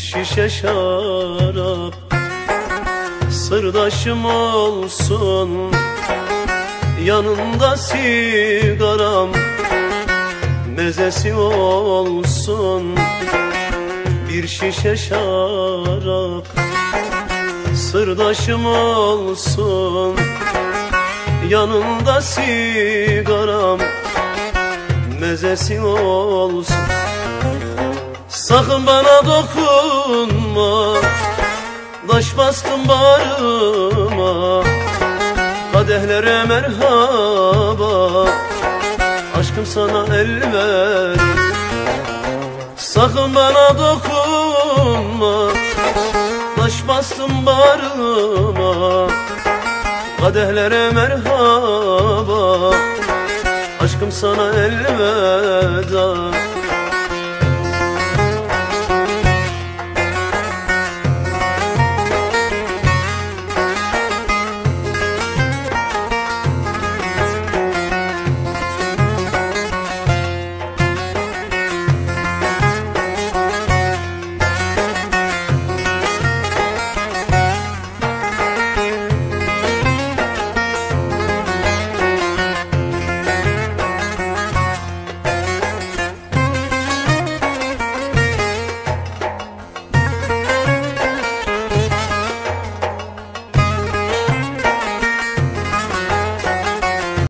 şişe şarap. Sırdaşım olsun Yanında sigaram. Mezesi olsun Bir şişe şarap. Sırdaşım olsun Yanında sigaram. Mezesi olsun Sakın bana dokunma. Taş bastım bağrıma. Kadehlere merhaba. Aşkım sana el ver. Sakın bana dokunma. Taş bastım bağrıma. Kadehlere merhaba. Aşkım sana el ver